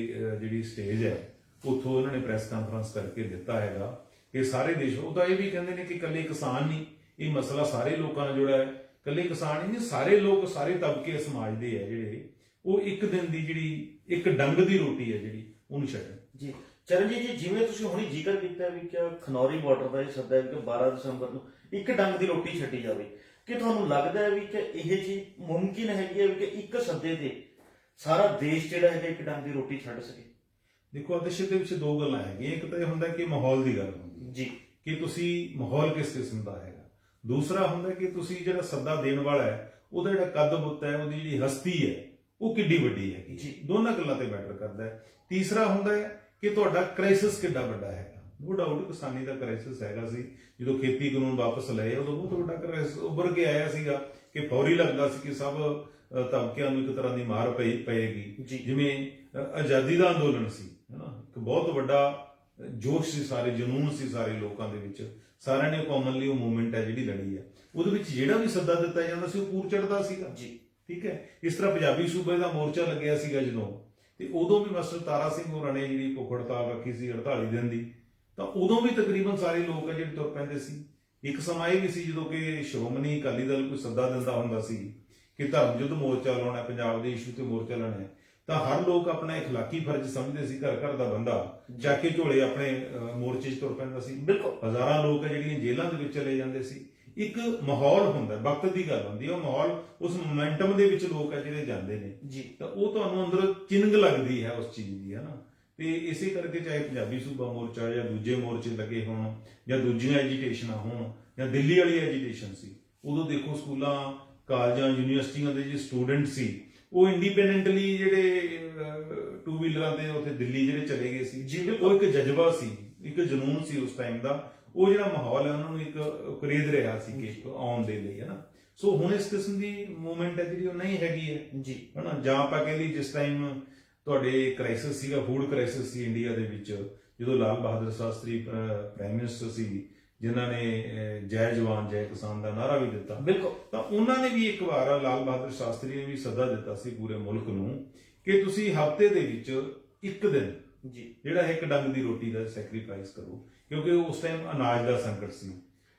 ਜਿਹੜੀ ਸਟੇਜ ਹੈ ਉੱਥੋਂ ਉਹਨਾਂ ਨੇ ਪ੍ਰੈਸ ਕਾਨਫਰੰਸ ਕਰਕੇ ਦਿੱਤਾ ਹੈਗਾ। ਕਿ ਸਾਰੇ ਦੇਸ਼ ਉਹ ਤਾਂ ਇਹ ਵੀ ਕਹਿੰਦੇ ਨੇ ਕਿ ਇਕੱਲੇ ਕਿਸਾਨ ਨਹੀਂ ਇਹ ਮਸਲਾ ਸਾਰੇ ਲੋਕਾਂ ਨਾਲ ਜੁੜਾ ਹੈ। ਇਕੱਲੇ ਕਿਸਾਨ ਹੀ ਨਹੀਂ ਸਾਰੇ ਲੋਕ ਸਾਰੇ ਤਬਕੇ ਸਮਾਜ ਦੇ ਹੈ ਜਿਹੜੇ ਉਹ ਇੱਕ ਦਿਨ ਦੀ ਜਿਹੜੀ ਇੱਕ ਡੰਗ ਦੀ ਰੋਟੀ ਹੈ ਜਿਹੜੀ ਉਹਨੂੰ ਛੱਡਣ। ਜੀ। ਚਰਨਜੀਤ ਜੀ ਜਿਵੇਂ ਤੁਸੀਂ ਹੁਣੀ ਜ਼ਿਕਰ ਕੀਤਾ ਵੀ ਕਿ ਖਨੌਰੀ ਬਾਰਡਰ ਦਾ ਇਹ ਸੱਦਾ ਹੈ ਕਿ 12 ਦਸੰਬਰ ਨੂੰ ਇੱਕ ਡੰਗ ਦੀ ਰੋਟੀ ਛੱਡੀ ਜਾਵੇ। ਕਿ ਤੁਹਾਨੂੰ ਲੱਗਦਾ ਹੈ ਵੀ ਕਿ ਇਹ ਚੀਜ਼ ਮੁਮਕਿਨ ਹੈਗੀ ਹੈ ਵੀ ਕਿ ਇੱਕ ਸੱਦੇ ਤੇ ਸਾਰਾ ਦੇਸ਼ ਜਿਹੜਾ ਹੈਗਾ ਇੱਕ ਡੰਗ ਦੀ ਰੋਟੀ ਛੱਡ ਸਕੇ? ਦੇਖੋ ਆਦੇਸ਼ ਦੇ ਵਿੱਚ ਦੋ ਗੱਲਾਂ ਹੈਗੀਆਂ। ਇੱਕ ਤਾਂ ਇਹ ਹੁੰਦਾ ਕਿ ਮਾਹੌਲ ਦੀ ਗੱਲ ਹੁੰਦੀ ਹੈ। ਜੀ। ਕਿ ਤੁਸੀਂ ਮਾਹੌਲ ਕਿਸ ਕਿਸਮ ਦਾ ਹੈਗਾ। ਦੂਸਰਾ ਹੁੰਦਾ ਕਿ ਤੁਸੀਂ ਜਿਹੜਾ ਸੱਦਾ ਦੇਣ ਵਾਲਾ ਹੈ ਉਹਦਾ ਜਿਹੜਾ ਕੱਦ ਬੁੱਤ ਹੈ ਉਹਦੀ ਜਿਹੜੀ ਹਸਤੀ ਹੈ ਉਹ ਕਿੱਡੀ ਵੱਡੀ ਜੀ। ਦੋਨਾਂ ਗੱਲਾਂ ਤੇ ਮੈਟਰ ਕਰਦਾ ਹੈ। ਤੀਸਰਾ ਹੁੰਦਾ ਹੈ ਕਿ ਤੁਹਾਡਾ ਕ੍ਰਾਈਸਿਸ ਕਿੱਡਾ ਵੱਡਾ ਹੈਗਾ। ਨੋ ਡਾਊਟ ਕਿਸਾਨੀ ਦਾ ਕ੍ਰਾਈਸਿਸ ਹੈਗਾ ਸੀ। ਜਦੋਂ ਖੇਤੀ ਕਾਨੂੰਨ ਵਾਪਸ ਲਏ ਉਦੋਂ ਬਹੁਤ ਵੱਡਾ ਕ੍ਰਾਈਸਿਸ ਉੱਭਰ ਕੇ ਆਇਆ ਸੀਗਾ ਕਿ ਫੌਰੀ ਲੱਗਦਾ ਸੀ ਕਿ ਸਭ ਤਬਕਿਆਂ ਨੂੰ ਇੱਕ ਤਰ੍ਹਾਂ ਦੀ ਮਾਰ ਪਈ ਪਏਗੀ। ਜਿਵੇਂ ਆਜ਼ਾਦੀ ਦਾ ਅੰਦੋਲਨ ਸੀ ਹੈਨਾ? ਇੱਕ ਬਹੁਤ ਵੱਡਾ ਜੋਸ਼ ਸੀ ਸਾਰੇ ਜਨੂਨ ਸੀ ਸਾਰੇ ਲੋਕਾਂ ਦੇ ਵਿੱਚ। ਸਾਰਿਆਂ ਨੇ ਕਾਮਨਲੀ ਉਹ ਮੂਵਮੈਂਟ ਹੈ ਜਿਹੜੀ ਲੜੀ ਹੈ। ਉਹਦੇ ਵਿੱਚ ਜਿਹੜਾ ਵੀ ਸੱਦਾ ਦਿੱਤਾ ਜਾਂਦਾ ਸੀ ਉਹ ਪੂਰ ਚੜਦਾ ਸੀਗਾ। ਜੀ। ਠੀਕ ਹੈ? ਇਸ ਤਰ੍ਹਾਂ ਪੰਜਾਬੀ ਸੂਬੇ ਦਾ ਮੋਰਚਾ ਲੱਗਿਆ ਸੀਗਾ ਜਦੋਂ। ਤੇ ਉਦੋਂ ਵੀ ਮਾਸਟਰ ਤਾਰਾ ਸਿੰਘ ਹੋਰਾਂ ਨੇ ਜਿਹੜੀ ਭੁੱਖ ਹੜਤਾਲ ਰੱਖੀ ਸੀ 48 ਦਿਨ ਦੀ ਤਾਂ ਉਦੋਂ ਵੀ ਤਕਰੀਬਨ ਸਾਰੇ ਲੋਕ ਆ ਜਿਹੜੇ ਤੁਰ ਪੈਂਦੇ ਸੀ। ਇੱਕ ਸਮਾਂ ਇਹ ਵੀ ਸੀ ਜਦੋਂ ਕਿ ਸ਼੍ਰੋਮਣੀ ਅਕਾਲੀ ਦਲ ਕੋਈ ਸੱਦਾ ਦਿੰਦਾ ਹੁੰਦਾ ਸੀ ਕਿ ਧਰਮ ਯੁੱਧ ਮੋਰਚਾ ਲਾਉਣਾ ਪੰਜਾਬ ਦੇ ਇਸ਼ੂ ਤੇ ਮੋਰਚਾ ਲਾਉਣਾ ਹੈ। ਤਾਂ ਹਰ ਲੋਕ ਆਪਣਾ ਇਖਲਾਕੀ ਫਰਜ਼ ਸਮਝਦੇ ਸੀ ਘਰ ਘਰ ਦਾ ਬੰਦਾ ਚੱਕ ਕੇ ਝੋਲੇ ਆਪਣੇ ਮੋਰਚੇ 'ਚ ਤੁਰ ਪੈਂਦਾ ਸੀ। ਬਿਲਕੁਲ। ਹਜ਼ਾਰਾਂ ਲੋਕ ਹੈ ਜਿਹੜੀਆਂ ਜੇਲ੍ਹਾਂ ਦੇ ਵਿੱਚ ਚਲੇ ਜਾਂਦੇ ਸੀ। ਇੱਕ ਮਾਹੌਲ ਹੁੰਦਾ ਵਕਤ ਦੀ ਗੱਲ ਹੁੰਦੀ ਹੈ ਉਹ ਮਾਹੌਲ ਉਸ ਮੋਮੈਂਟਮ ਦੇ ਵਿੱਚ ਲੋਕ ਹੈ ਜਿਹੜੇ ਜਾਂਦੇ ਨੇ। ਜੀ। ਤਾਂ ਉਹ ਤੁਹਾਨੂੰ ਅੰਦਰ ਚਿੰਗ ਲੱਗਦੀ ਹੈ ਉਸ ਚੀਜ਼ ਦੀ ਹੈ ਨਾ? ਤੇ ਇਸੇ ਕਰਕੇ ਚਾਹੇ ਪੰਜਾਬੀ ਸੂਬਾ ਮੋਰਚਾ ਜਾਂ ਦੂਜੇ ਮੋਰਚੇ ਲੱਗੇ ਹੋਣ ਜਾਂ ਦੂਜੀਆਂ ਐਜੀਟੇਸ਼ਨਾਂ ਹੋਣ ਜਾਂ ਦਿੱਲੀ ਵਾਲੀ ਐਜੀਟੇਸ਼ਨ ਸੀ ਉਦੋਂ ਦੇਖੋ ਸਕੂਲਾਂ ਕਾਲਜਾਂ ਯੂਨੀਵਰਸਿਟੀਆਂ ਦੇ ਜਿਹੜੇ ਸਟੂਡੈਂਟ ਸੀ ਉਹ ਇੰਡੀਪੈਂਡੈਂਟਲੀ ਜਿਹੜੇ ਟੂ ਵੀਲਰਾਂ ਦੇ ਉੱਥੇ ਦਿੱਲੀ ਜਿਹੜੇ ਚਲੇ ਗਏ ਸੀ। ਉਹ ਇੱਕ ਜਜ਼ਬਾ ਸੀ ਇੱਕ ਜਨੂਨ ਸੀ ਉਸ ਟਾਈਮ ਦਾ। ਉਹ ਜਿਹੜਾ ਮਾਹੌਲ ਹੈ ਉਹਨਾਂ ਨੂੰ ਇੱਕ ਪ੍ਰੇਦ ਰਿਹਾ ਸੀ ਕਿ ਆਉਣ ਦੇ ਲਈ ਹੈ ਨਾ? ਸੋ ਹੁਣ ਇਸ ਕਿਸਮ ਦੀ ਮੂਵਮੈਂਟ ਹੈ ਜਿਹੜੀ ਉਹ ਨਹੀਂ ਹੈਗੀ ਹੈ। ਜੀ। ਹਨਾ ਜਾਂ ਆਪਾਂ ਕਹਿ ਲਈ ਜਿਸ ਟਾਈਮ ਤੁਹਾਡੇ ਕ੍ਰਾਈਸਿਸ ਸੀਗਾ ਫੂਡ ਕ੍ਰਾਈਸਿਸ ਸੀ ਇੰਡੀਆ ਦੇ ਵਿੱਚ ਜਦੋਂ ਲਾਲ ਬਹਾਦਰ ਸ਼ਾਸਤਰੀ ਪ੍ਰਾਈਮ ਮਿਨਿਸਟਰ ਸੀ ਜਿਨ੍ਹਾਂ ਨੇ ਜੈ ਜਵਾਨ ਜੈ ਕਿਸਾਨ ਦਾ ਨਾਰਾ ਵੀ ਦਿੱਤਾ। ਬਿਲਕੁਲ। ਤਾਂ ਉਹਨਾਂ ਨੇ ਵੀ ਇੱਕ ਵਾਰ ਲਾਲ ਬਹਾਦਰ ਸ਼ਾਸਤਰੀ ਨੇ ਵੀ ਸੱਦਾ ਦਿੱਤਾ ਸੀ ਪੂਰੇ ਮੁਲਕ ਨੂੰ ਕਿ ਤੁਸੀਂ ਹਫ਼ਤੇ ਦੇ ਵਿੱਚ ਇੱਕ ਦਿਨ ਜੀ। ਜਿਹੜਾ ਇੱਕ ਡੰਗ ਦੀ ਰੋਟੀ ਦਾ ਸੈਕਰੀਫਾਈਸ ਕਰੋ ਕਿਉਂਕਿ ਉਸ ਟਾਈਮ ਅਨਾਜ ਦਾ ਸੰਕਟ ਸੀ।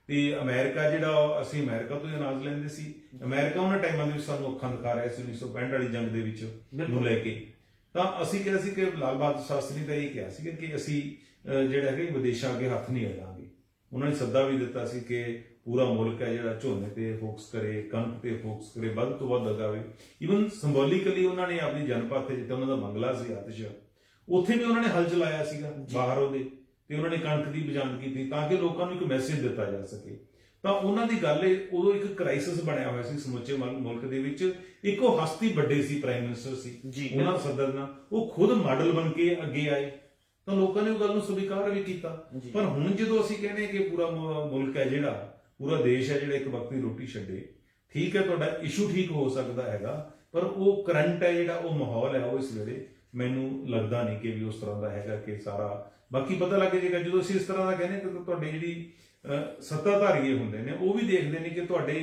ਤੇ ਅਮਰੀਕਾ ਜਿਹੜਾ ਅਸੀਂ ਅਮਰੀਕਾ ਤੋਂ ਅਨਾਜ ਲੈਂਦੇ ਸੀ। ਅਮਰੀਕਾ ਉਹਨਾਂ ਟਾਈਮਾਂ ਦੇ ਵਿੱਚ ਸਾਨੂੰ ਅੱਖਾਂ ਦਿਖਾ ਰਿਹਾ ਸੀ 1965 ਵਾਲੀ ਜੰਗ ਦੇ ਵਿੱਚ ਨੂੰ। ਲੈ ਕੇ। ਤਾਂ ਅਸੀਂ ਕਿਹਾ ਸੀ ਕਿ ਲਾਲ ਬਹਾਦਰ ਸ਼ਾਸਤਰੀ ਦਾ ਇਹ ਕਿਹਾ ਸੀ ਕਿ ਅਸੀਂ ਜਿਹੜਾ ਹੈ ਕਿ ਵਿਦੇਸ਼ਾਂ ਅੱਗੇ ਹੱਥ ਨਹੀਂ ਅਡਾਂਗੇ ਉਹਨਾਂ ਨੇ ਸੱਦਾ ਵੀ ਦਿੱਤਾ ਸੀ ਕਿ ਪੂਰਾ ਮੁਲਕ ਹੈ ਜਿਹੜਾ ਝੋਨੇ ਤੇ ਫੋਕਸ ਕਰੇ ਕਣਕ ਤੇ ਫੋਕਸ ਕਰੇ ਵੱਧ ਤੋਂ ਵੱਧ ਲਗਾਵੇ ਇਵਨ ਸਿੰਬੋਲਿਕਲੀ ਉਹਨਾਂ ਨੇ ਆਪਣੀ ਜਨਪਦ ਤੇ ਜਿੱਥੇ ਉਹਨਾਂ ਦਾ ਬੰਗਲਾ ਸੀ ਆਤਿਸ਼। ਉੱਥੇ ਵੀ ਉਹਨਾਂ ਨੇ ਹਲ ਚਲਾਇਆ ਸੀਗਾ ਬਾਹਰ ਉਹਦੇ ਤੇ ਉਹਨਾਂ ਨੇ ਕਣਕ ਦੀ ਬਜਾਨ ਕੀਤੀ ਤਾਂ ਕਿ ਲੋਕਾਂ ਨੂੰ ਇੱਕ ਮੈਸੇਜ ਦਿੱਤਾ ਜਾ ਸਕੇ। ਤਾਂ ਉਹਨਾਂ ਦੀ ਗੱਲ ਇਹ ਉਦੋਂ ਇੱਕ ਕ੍ਰਾਈਸਿਸ ਬਣਿਆ ਹੋਇਆ ਸੀ ਸਮੁੱਚੇ ਮੁਲ- ਮੁਲਕ ਦੇ ਵਿੱਚ। ਇੱਕ ਉਹ ਹਸਤੀ ਵੱਡੇ ਸੀ ਪ੍ਰਾਈਮ ਮਿਨਿਸਟਰ ਸੀ। ਉਹਨਾਂ ਦਾ ਸੱਦਾ ਦੇਣਾ ਉਹ ਖੁਦ ਮਾਡਲ ਬਣ ਕੇ ਅੱਗੇ ਆਏ। ਤਾਂ ਲੋਕਾਂ ਨੇ ਉਹ ਗੱਲ ਨੂੰ ਸਵੀਕਾਰ ਵੀ ਕੀਤਾ ਜੀ। ਪਰ ਹੁਣ ਜਦੋਂ ਅਸੀਂ ਕਹਿੰਦੇ ਕਿ ਪੂਰਾ ਮੁ- ਮੁਲਕ ਹੈ ਜਿਹੜਾ ਪੂਰਾ ਦੇਸ਼ ਹੈ ਜਿਹੜਾ ਇੱਕ ਵਕਤ ਦੀ ਰੋਟੀ ਛੱਡੇ ਠੀਕ ਹੈ ਤੁਹਾਡਾ ਇਸ਼ੂ ਠੀਕ ਹੋ ਸਕਦਾ ਹੈਗਾ ਪਰ ਉਹ ਕਰੰਟ ਹੈ ਜਿਹੜਾ ਉਹ ਮਾਹੌਲ ਹੈ ਉਹ ਇਸ ਵੇਲੇ ਮੈਨੂੰ ਲੱਗਦਾ ਨਹੀਂ ਕਿ ਵੀ ਉਸ ਤਰ੍ਹਾਂ ਦਾ ਹੈਗਾ ਕਿ ਸਾਰਾ ਬਾਕੀ ਪਤਾ ਲੱਗ ਜਾਏਗਾ ਜਦੋਂ ਅਸੀਂ ਇਸ ਤਰ੍ਹਾਂ ਦਾ ਕਹਿੰਦੇ ਕਿ ਤੁਹਾਡੇ ਜਿਹੜੀ ਅਹ, ਸੱਤਾਧਾਰੀ ਹੁੰਦੇ ਨੇ ਉਹ ਵੀ ਦੇਖਦੇ ਨੇ ਕਿ ਤੁਹਾਡੇ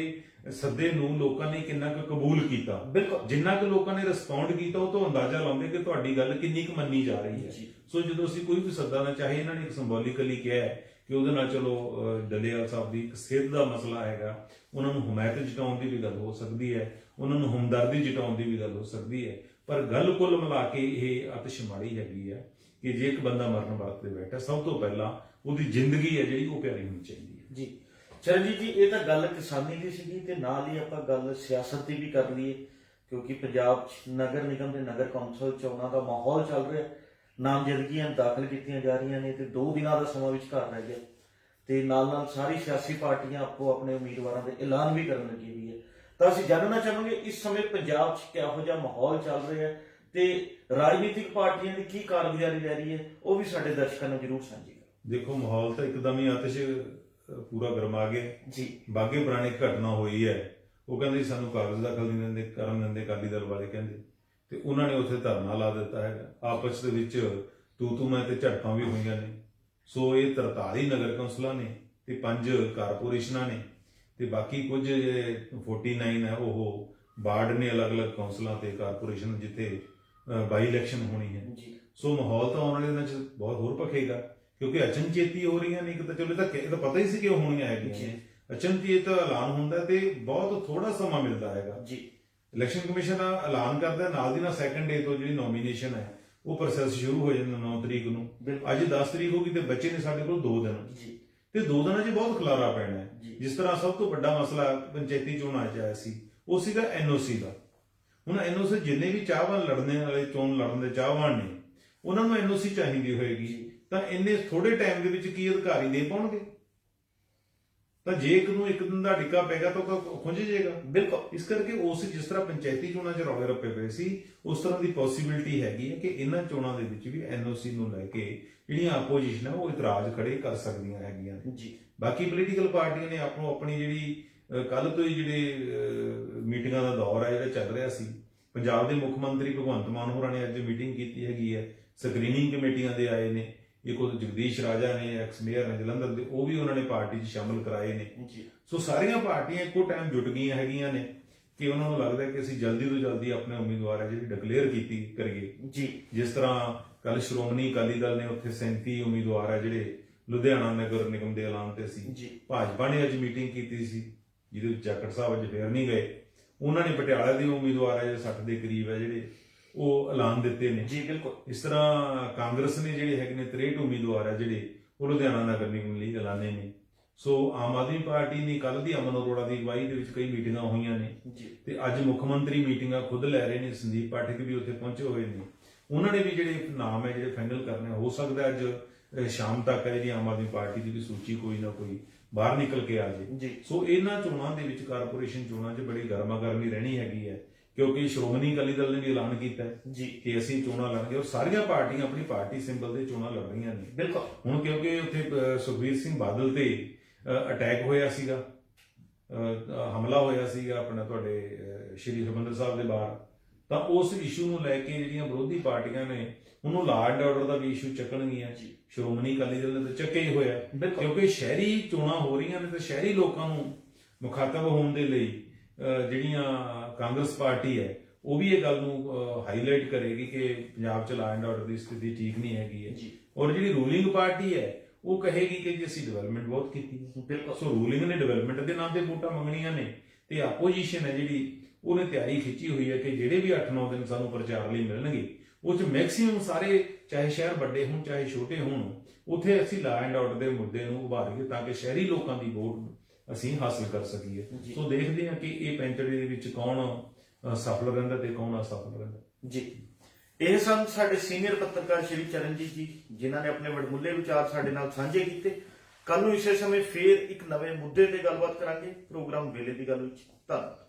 ਸੱਦੇ ਨੂੰ ਲੋਕਾਂ ਨੇ ਕਿੰਨਾ ਕੁ ਕਬੂਲ ਕੀਤਾ। ਬਿਲਕੁਲ। ਜਿੰਨਾ ਕੁ ਲੋਕਾਂ ਨੇ ਰਿਸਪੌਂਡ ਕੀਤਾ ਉਹ ਤੋਂ ਅੰਦਾਜ਼ਾ ਲਾਉਂਦੇ ਕਿ ਤੁਹਾਡੀ ਗੱਲ ਕਿੰਨੀ ਕੁ ਮੰਨੀ ਜਾ ਰਹੀ ਹੈ। ਸੋ ਜਦੋਂ ਅਸੀਂ ਕੋਈ ਵੀ ਸੱਦਾ ਨਾ ਚਾਹੇ ਇਹਨਾਂ ਨੇ ਇੱਕ ਸਿੰਬੋਲਿਕਲੀ ਕਿਹਾ ਕਿ ਉਹਦੇ ਨਾਲ ਚਲੋ ਡੱਲੇਵਾਲ ਸਾਹਿਬ ਦੀ ਇੱਕ ਸਿਹਤ ਦਾ ਮਸਲਾ ਹੈਗਾ ਉਹਨਾਂ ਨੂੰ ਹਮਾਇਤ ਜਤਾਉਣ ਦੀ ਵੀ ਗੱਲ ਹੋ ਸਕਦੀ ਹੈ ਉਹਨਾਂ ਨੂੰ ਹਮਦਰਦੀ ਜਤਾਉਣ ਦੀ ਵੀ ਗੱਲ ਹੋ ਸਕਦੀ ਹੈ। ਪਰ ਗੱਲ ਕੁੱਲ ਮਿਲਾ ਕੇ ਇਹ ਅਤਿਸ਼ ਮਾੜੀ ਹੈਗੀ ਹੈ ਕਿ ਜੇ ਇੱਕ ਬੰਦਾ ਮਰਨ ਵਰਤ ਤੇ ਬੈਠਾ ਸਭ ਤੋਂ ਪਹਿਲਾਂ ਉਹਦੀ ਜ਼ਿੰਦਗੀ ਹੈ ਜਿਹੜੀ ਉਹ ਪਿਆਰੀ ਹੋਣੀ ਚਾਹੀਦੀ ਹੈ। ਜੀ। ਚਰਨਜੀਤ ਜੀ ਇਹ ਤਾਂ ਗੱਲ ਕਿਸਾਨੀ ਦੀ ਸੀਗੀ ਤੇ ਨਾਲ ਹੀ ਆਪਾਂ ਗੱਲ ਸਿਆਸਤ ਦੀ ਵੀ ਕਰ ਲਈਏ, ਕਿਉਂਕਿ ਪੰਜਾਬ 'ਚ ਨਗਰ ਨਿਗਮ ਦੇ ਨਗਰ ਕੌਂਸਲ ਚੋਣਾਂ ਦਾ ਮਾਹੌਲ ਚੱਲ ਰਿਹਾ, ਨਾਮਜ਼ਦਗੀਆਂ ਦਾਖਲ ਕੀਤੀਆਂ ਜਾ ਰਹੀਆਂ ਨੇ ਤੇ 2 ਦਿਨਾਂ ਦਾ ਸਮਾਂ ਵਿਚਕਾਰ ਰਹਿ ਗਿਆ। ਤੇ ਨਾਲ ਨਾਲ ਸਾਰੀ ਸਿਆਸੀ ਪਾਰਟੀਆਂ ਆਪੋ ਆਪਣੇ ਉਮੀਦਵਾਰਾਂ ਦੇ ਐਲਾਨ ਵੀ ਕਰਨ ਲੱਗੀ ਵੀ ਹੈ। ਤਾਂ ਅਸੀਂ ਜਾਣਨਾ ਚਾਹਾਂਗੇ ਇਸ ਸਮੇਂ ਪੰਜਾਬ 'ਚ ਕਿਹੋ ਜਿਹਾ ਮਾਹੌਲ ਚੱਲ ਰਿਹਾ ਹੈ ਤੇ ਰਾਜਨੀਤਿਕ ਪਾਰਟੀਆਂ ਦੀ ਕੀ ਕਾਰਗੁਜ਼ਾਰੀ ਰਹਿ ਰਹੀ ਹੈ, ਉਹ ਵੀ ਸਾਡੇ ਦਰਸ਼ਕਾਂ ਨੂੰ ਜ਼ਰੂਰ ਸਾਂਝੀ ਕਰੋ। ਦੇਖੋ, ਮਾਹੌਲ ਤਾਂ ਇੱਕਦਮ ਹੀ ਆਤਿਸ਼ ਪੂਰਾ ਗਰਮਾ ਗਿਆ ਜੀ। ਬਾਗੇ ਪੁਰਾਣੇ ਘਟਨਾ ਹੋਈ ਹੈ। ਉਹ ਕਹਿੰਦੇ ਸਾਨੂੰ ਕਾਗਜ਼ ਦਾਖਲ ਨਹੀਂ ਦਿੰਦੇ ਕਰਨ ਦਿੰਦੇ ਅਕਾਲੀ ਦਲ ਵਾਲੇ ਕਹਿੰਦੇ। ਤੇ ਉਹਨਾਂ ਨੇ ਉੱਥੇ ਧਰਨਾ ਲਾ ਦਿੱਤਾ ਹੈਗਾ। ਆਪਸ ਦੇ ਵਿੱਚ ਤੂੰ ਤੂੰ ਮੈਂ ਤੇ ਝੜਪਾਂ ਵੀ ਹੋਈਆਂ ਨੇ। ਸੋ ਇਹ 43 ਨਗਰ ਕੌਂਸਲਾਂ ਨੇ ਤੇ ਪੰਜ ਕਾਰਪੋਰੇਸ਼ਨਾਂ ਨੇ। ਤੇ ਬਾਕੀ ਕੁਝ ਜਿਹੜੇ 49 ਹੈ ਉਹ ਵਾਰਡ ਨੇ ਅਲੱਗ-ਅਲੱਗ ਕੌਂਸਲਾਂ ਤੇ ਕਾਰਪੋਰੇਸ਼ਨ ਜਿੱਥੇ ਬਾਈ ਇਲੈਕਸ਼ਨ ਹੋਣੀ ਹੈ। ਜੀ। ਸੋ ਮਾਹੌਲ ਤਾਂ ਆਉਣ ਵਾਲੇ ਦਿਨਾਂ 'ਚ ਬਹੁਤ ਹੋਰ ਭਖੇਗਾ। ਕਿਉਂਕਿ ਅਚਨਚੇਤੀ ਹੋ ਰਹੀਆਂ ਨੇ ਇੱਕ ਤਾਂ ਚਲੋ ਇਹ ਤਾਂ ਇਹ ਤਾਂ ਪਤਾ ਹੀ ਸੀ ਕਿ ਉਹ ਹੋਣੀਆਂ ਹੈਗੀਆਂ। ਜੀ। ਅਚਨਚੇਤ ਐਲਾਨ ਹੁੰਦਾ ਤੇ ਬਹੁਤ ਥੋੜਾ ਸਮਾਂ ਮਿਲਦਾ ਹੈਗਾ। ਜੀ। ਇਲੈਕਸ਼ਨ ਕਮਿਸ਼ਨ ਐਲਾਨ ਕਰਦਾ ਨਾਲ ਦੀ ਨਾਲ ਸੈਕੰਡ ਡੇ ਤੋਂ ਜਿਹੜੀ ਨੋਮੀਨੇਸ਼ਨ ਹੈ ਉਹ ਪ੍ਰੋਸੈਸ ਸ਼ੁਰੂ ਹੋ ਜਾਂਦਾ 9 ਤਰੀਕ ਨੂੰ। ਬਿਲਕੁਲ। ਅੱਜ 10 ਤਰੀਕ ਹੋ ਗਈ ਤੇ ਬੱਚੇ ਨੇ ਸਾਡੇ ਕੋਲ 2 ਦਿਨ। ਜੀ। ਤੇ 2 ਦਿਨਾਂ 'ਚ ਬਹੁਤ ਖਲਾਰਾ ਪੈਣਾ ਹੈ। ਜੀ। ਜਿਸ ਤਰ੍ਹਾਂ ਸਭ ਤੋਂ ਵੱਡਾ ਮਸਲਾ ਪੰਚਾਇਤੀ ਚੋਣਾਂ 'ਚ ਆਇਆ ਸੀ ਉਹ ਸੀਗਾ ਐਨਓਸੀ ਦਾ। ਹੁਣ ਐਨਓਸੀ ਜਿੰਨੇ ਵੀ ਚਾਹਵਾਨ ਲੜਨੇ ਵਾਲੇ ਚੋਣ ਲੜਨ ਦੇ ਚਾਹਵਾਨ ਨੇ ਉਹਨਾਂ ਨੂੰ ਐਨਓਸੀ ਚਾਹੀਦੀ ਹੋਏਗੀ। ਤਾਂ ਇੰਨੇ ਥੋੜੇ ਟਾਈਮ ਦੇ ਵਿੱਚ ਕੀ ਅਧਿਕਾਰੀ ਦੇ ਪਾਉਣਗੇ? ਤਾਂ ਜੇ ਇੱਕ ਨੂੰ ਇੱਕ ਦਿਨ ਦਾ ਟਿੱਕਾ ਪੈਗਾ ਤਾਂ ਉਹ ਖੁੰਝ ਜਾਏਗਾ। ਬਿਲਕੁਲ। ਇਸ ਕਰਕੇ ਉਸ ਜਿਸ ਤਰ੍ਹਾਂ ਪੰਚਾਇਤੀ ਚੋਣਾਂ 'ਚ ਰੌਲੇ ਰੱਪੇ ਪਏ ਸੀ ਉਸ ਤਰ੍ਹਾਂ ਦੀ ਪੋਸਿਬਿਲਿਟੀ ਹੈਗੀ ਹੈ ਕਿ ਇਹਨਾਂ ਚੋਣਾਂ ਦੇ ਵਿੱਚ ਵੀ ਐਨਓਸੀ ਨੂੰ ਲੈ ਕੇ ਜਿਹੜੀਆਂ ਆਪੋਜੀਸ਼ਨ ਹੈ ਉਹ ਇਤਰਾਜ਼ ਖੜੇ ਕਰ ਸਕਦੀਆਂ ਹੈਗੀਆਂ ਜੀ। ਬਾਕੀ ਪੋਲੀਟੀਕਲ ਪਾਰਟੀਆਂ ਨੇ ਆਪੋ ਆਪਣੀ ਜਿਹੜੀ ਕੱਲ ਤੋਂ ਹੀ ਜਿਹੜੇ ਮੀਟਿੰਗਾਂ ਦਾ ਦੌਰ ਹੈ ਜਿਹੜਾ ਚੱਲ ਰਿਹਾ ਸੀ। ਪੰਜਾਬ ਦੇ ਮੁੱਖ ਮੰਤਰੀ ਭਗਵੰਤ ਮਾਨ ਹੋਰਾਂ ਨੇ ਅੱਜ ਮੀਟਿੰਗ ਕੀਤੀ ਹੈਗੀ ਹੈ। ਸਕਰੀਨਿੰਗ ਕਮੇਟੀਆਂ ਦੇ ਆਏ ਨੇ। ਇੱਕ ਉਹ ਜਗਦੀਸ਼ ਰਾਜਾ ਨੇ ਐਕਸ ਮੇਅਰ ਨੇ ਜਲੰਧਰ ਦੇ ਉਹ ਵੀ ਉਹਨਾਂ ਨੇ ਪਾਰਟੀ 'ਚ ਸ਼ਾਮਲ ਕਰਾਏ ਨੇ। ਜੀ। ਸੋ ਸਾਰੀਆਂ ਪਾਰਟੀਆਂ ਇੱਕੋ ਟਾਈਮ ਜੁਟ ਗਈਆਂ ਹੈਗੀਆਂ ਨੇ ਕਿ ਉਹਨਾਂ ਨੂੰ ਲੱਗਦਾ ਕਿ ਅਸੀਂ ਜਲਦੀ ਤੋਂ ਜਲਦੀ ਆਪਣੇ ਉਮੀਦਵਾਰ ਹੈ ਜਿਹੜੀ ਡਿਕਲੇਅਰ ਕੀਤੀ ਕਰੀਏ। ਜੀ। ਜਿਸ ਤਰ੍ਹਾਂ ਕੱਲ ਸ਼੍ਰੋਮਣੀ ਅਕਾਲੀ ਦਲ ਨੇ ਉੱਥੇ 37 ਉਮੀਦਵਾਰ ਹੈ ਜਿਹੜੇ ਲੁਧਿਆਣਾ ਨਗਰ ਨਿਗਮ ਦੇ ਐਲਾਨ ਤੇ ਸੀ। ਜੀ। ਭਾਜਪਾ ਨੇ ਅੱਜ ਮੀਟਿੰਗ ਕੀਤੀ ਸੀ ਜਿਹਦੇ ਵਿੱਚ ਜਾਖੜ ਸਾਹਿਬ ਅੱਜ ਫੇਰ ਨਹੀਂ ਗਏ। ਉਹਨਾਂ ਨੇ ਪਟਿਆਲਾ ਦੇ ਉਮੀਦਵਾਰ ਹੈ ਜਿਹੜੇ 60 ਦੇ ਕਰੀਬ ਹੈ ਜਿਹੜੇ ਉਹ ਐਲਾਨ ਦਿੱਤੇ ਨੇ। ਜੀ ਬਿਲਕੁਲ। ਇਸ ਤਰ੍ਹਾਂ ਕਾਂਗਰਸ ਨੇ ਜਿਹੜੇ ਹੈਗੇ ਨੇ 63 ਉਮੀਦਵਾਰ ਹੈ ਜਿਹੜੇ ਉਹ ਲੁਧਿਆਣਾ ਨਗਰ ਨਿਗਮ ਲਈ ਐਲਾਨੇ ਨੇ। ਸੋ ਆਮ ਆਦਮੀ ਪਾਰਟੀ ਨੇ ਕੱਲ ਦੀ ਅਮਨ ਅਰੋੜਾ ਦੀ ਅਗਵਾਈ ਦੇ ਵਿੱਚ ਕਈ ਮੀਟਿੰਗਾਂ ਹੋਈਆਂ ਨੇ। ਤੇ ਅੱਜ ਮੁੱਖ ਮੰਤਰੀ ਮੀਟਿੰਗਾਂ ਖੁਦ ਲੈ ਰਹੇ ਨੇ ਸੰਦੀਪ ਪਾਠਕ ਵੀ ਉੱਥੇ ਪਹੁੰਚੇ ਹੋਏ ਨੇ। ਉਹਨਾਂ ਨੇ ਵੀ ਜਿਹੜੇ ਨਾਮ ਹੈ ਜਿਹੜੇ ਫਾਈਨਲ ਕਰਨੇ ਆ, ਹੋ ਸਕਦਾ ਅੱਜ ਸ਼ਾਮ ਤੱਕ ਹੈ ਜਿਹੜੀ ਆਮ ਆਦਮੀ ਪਾਰਟੀ ਦੀ ਵੀ ਸੂਚੀ ਕੋਈ ਨਾ ਕੋਈ ਬਾਹਰ ਨਿਕਲ ਕੇ ਆ ਜੀ। ਸੋ ਇਹਨਾਂ ਚੋਣਾਂ ਦੇ ਵਿੱਚ ਕਾਰਪੋਰੇਸ਼ਨ ਚੋਣਾਂ 'ਚ ਬੜੀ ਗਰਮਾ ਗਰਮੀ ਰਹਿਣੀ ਹੈਗੀ ਹੈ। ਕਿਉਂਕਿ ਸ਼੍ਰੋਮਣੀ ਅਕਾਲੀ ਦਲ ਨੇ ਵੀ ਐਲਾਨ ਕੀਤਾ ਹੈ ਜੀ। ਕਿ ਅਸੀਂ ਚੋਣਾਂ ਲੜਾਂਗੇ ਔਰ ਸਾਰੀਆਂ ਪਾਰਟੀਆਂ ਆਪਣੀ ਪਾਰਟੀ ਸਿੰਬਲ ਦੇ ਚੋਣਾਂ ਲੜ ਰਹੀਆਂ ਨੇ। ਬਿਲਕੁਲ। ਹੁਣ ਕਿਉਂਕਿ ਉੱਥੇ ਅਹ, ਸੁਖਬੀਰ ਸਿੰਘ ਬਾਦਲ ਤੇ ਅਟੈਕ ਹੋਇਆ ਸੀਗਾ ਹਮਲਾ ਹੋਇਆ ਸੀਗਾ ਆਪਣਾ ਤੁਹਾਡੇ ਸ਼੍ਰੀ ਹਰਿਮੰਦਰ ਸਾਹਿਬ ਦੇ ਬਾਹਰ ਤਾਂ ਉਸ ਇਸ਼ੂ ਨੂੰ ਲੈ ਕੇ ਜਿਹੜੀਆਂ ਵਿਰੋਧੀ ਪਾਰਟੀਆਂ ਨੇ ਉਹਨੂੰ ਲਾਅ ਐਂਡ ਆਰਡਰ ਦਾ ਵੀ ਇਸ਼ੂ ਚੱਕਣਗੀਆਂ। ਸ਼੍ਰੋਮਣੀ ਅਕਾਲੀ ਦਲ ਨੇ ਤਾਂ ਚੱਕਿਆ ਹੀ ਹੋਇਆ। ਕਿਉਂਕਿ ਸ਼ਹਿਰੀ ਚੋਣਾਂ ਹੋ ਰਹੀਆਂ ਨੇ ਤੇ ਸ਼ਹਿਰੀ ਲੋਕਾਂ ਨੂੰ ਮੁਖਾਤਬ ਹੋਣ ਦੇ ਲਈ ਜਿਹੜੀਆਂ ਕਾਂਗਰਸ ਪਾਰਟੀ ਹੈ ਉਹ ਵੀ ਇਹ ਗੱਲ ਨੂੰ ਹਾਈਲਾਈਟ ਕਰੇਗੀ ਕਿ ਪੰਜਾਬ 'ਚ ਲਾਅ ਐਂਡ ਆਰਡਰ ਦੀ ਸਥਿਤੀ ਠੀਕ ਨਹੀਂ ਹੈਗੀ ਹੈ। ਔਰ ਜਿਹੜੀ ਰੂਲਿੰਗ ਪਾਰਟੀ ਹੈ ਉਹ ਕਹੇਗੀ ਕਿ ਜੀ ਅਸੀਂ ਡਿਵੈਲਪਮੈਂਟ ਬਹੁਤ ਕੀਤੀ ਹੈ। ਬਿਲਕੁਲ। ਸੋ ਰੂਲਿੰਗ ਨੇ ਡਿਵੈਲਪਮੈਂਟ ਦੇ ਨਾਮ ਤੇ ਵੋਟਾਂ ਮੰਗਣੀਆਂ ਨੇ ਤੇ ਆਪੋਜੀਸ਼ਨ ਹੈ ਜਿਹੜੀ ਉਹਨੇ ਤਿਆਰੀ ਖਿੱਚੀ ਹੋਈ ਹੈ ਕਿ ਜਿਹੜੇ ਵੀ 8-9 ਦਿਨ ਸਾਨੂੰ ਪ੍ਰਚਾਰ ਲਈ ਮਿਲਣਗੇ ਉਹ ਚ ਮੈਕਸਿਮਮ ਸਾਰੇ ਚਾਹੇ ਸ਼ਹਿਰ ਵੱਡੇ ਹੋਣ ਚਾਹੇ ਛੋਟੇ ਹੋਣ ਉੱਥੇ ਅਸੀਂ ਲਾ ਐਂਡ ਆਰਡਰ ਦੇ ਮੁੱਦੇ ਨੂੰ ਉਭਾਰੀਏ ਤਾਂ ਕਿ ਸ਼ਹਿਰੀ ਲੋਕਾਂ ਦੀ ਵੋਟ ਅਸੀਂ ਹਾਸਲ ਕਰ ਸਕੀਏ। ਸੋ ਦੇਖਦੇ ਹਾਂ ਕਿ ਇਹ ਪੈਂਤੜੇ ਦੇ ਵਿੱਚ ਕੌਣ ਸਫਲ ਰਹਿੰਦਾ ਤੇ ਕੌਣ ਅਸਫਲ ਰਹਿੰਦਾ। ਜੀ। ਇਹ ਸਨ ਸਾਡੇ ਸੀਨੀਅਰ ਪੱਤਰਕਾਰ ਸ਼੍ਰੀ ਚਰਨਜੀਤ ਜੀ ਜਿਨ੍ਹਾਂ ਨੇ ਆਪਣੇ ਵਡਮੁੱਲੇ ਵਿਚਾਰ ਸਾਡੇ ਨਾਲ ਸਾਂਝੇ ਕੀਤੇ। ਕੱਲ ਨੂੰ ਇਸੇ ਸਮੇਂ ਫੇਰ ਇੱਕ ਨਵੇਂ ਮੁੱਦੇ ਤੇ ਗੱਲਬਾਤ ਕਰਾਂਗੇ। ਪ੍ਰੋਗਰਾਮ ਵੇਲੇ ਦੀ ਗੱਲ ਵਿੱਚ। ਧੰਨਵਾਦ।